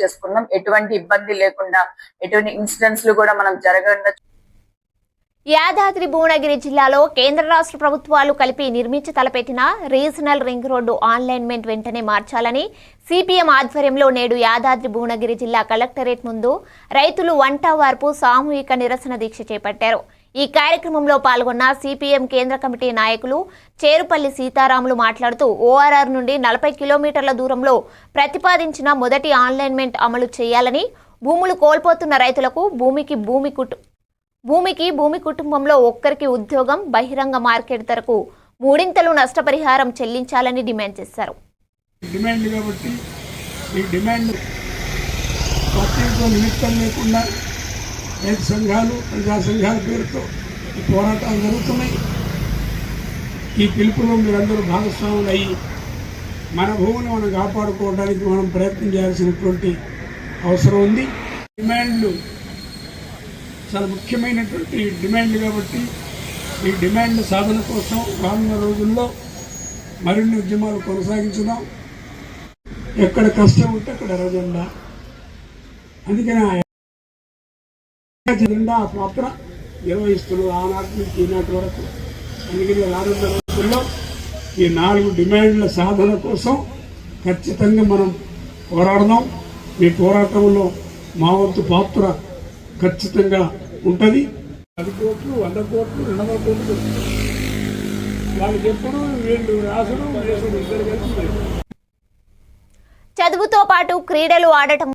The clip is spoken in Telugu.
చేసుకున్నాం ఎటువంటి ఇబ్బంది లేకుండా ఎటువంటి ఇన్సిడెంట్స్ కూడా మనం జరగకుండా యాదాద్రి భువనగిరి జిల్లాలో కేంద్ర రాష్ట్ర ప్రభుత్వాలు కలిపి నిర్మించి తలపెట్టిన రీజనల్ రింగ్ రోడ్డు ఆన్లైన్మెంట్ వెంటనే మార్చాలని సిపిఎం ఆధ్వర్యంలో నేడు యాదాద్రి భువనగిరి జిల్లా కలెక్టరేట్ ముందు రైతులు వంట వార్పు సామూహిక నిరసన దీక్ష చేపట్టారు. ఈ కార్యక్రమంలో పాల్గొన్న సిపిఎం కేంద్ర కమిటీ నాయకులు చేరుపల్లి సీతారాములు మాట్లాడుతూ ఓఆర్ఆర్ నుండి నలభై కిలోమీటర్ల దూరంలో ప్రతిపాదించిన మొదటి ఆన్లైన్మెంట్ అమలు చేయాలని భూములు కోల్పోతున్న రైతులకు భూమికి భూమి కుటు భూమికి భూమి కుటుంబంలో ఒక్కరికి ఉద్యోగం బహిరంగ మార్కెట్ ధరకు మూడింతలు నష్టపరిహారం చెల్లించాలని డిమాండ్ చేశారు. డిమాండ్ కాబట్టి ఈ డిమాండ్ నిమిత్తం లేకుండా రైతు సంఘాలు ప్రజా సంఘాల పేరుతో ఈ పోరాటాలు జరుగుతున్నాయి. ఈ పిలుపులో మీరందరూ భాగస్వాములు అయ్యి మన భూమిని మనం కాపాడుకోవడానికి మనం ప్రయత్నం చేయాల్సినటువంటి అవసరం ఉంది. డిమాండ్లు చాలా ముఖ్యమైనటువంటి డిమాండ్ కాబట్టి ఈ డిమాండ్ సాధన కోసం రానున్న రోజుల్లో మరిన్ని ఉద్యమాలు కొనసాగించుదాం. ఎక్కడ కష్టం ఉంటే అక్కడ ఎర్రజెండా. అందుకని నిండా పాత్ర నిర్వహిస్తున్నారు ఆనాటి నుంచి ఈనాటి వరకు. అందుకని రోజుల్లో ఈ నాలుగు డిమాండ్ల సాధన కోసం ఖచ్చితంగా మనం పోరాడదాం. మీ పోరాటంలో మా వంతు పాత్ర ఖచ్చితంగా ఉంటుంది. పది కోట్లు వంద కోట్లు రెండు కోట్లు. వాళ్ళు ఎప్పుడు వీళ్ళు రాసడం ఇద్దరు కలిసి. చదువుతో పాటు క్రీడలు ఆడటం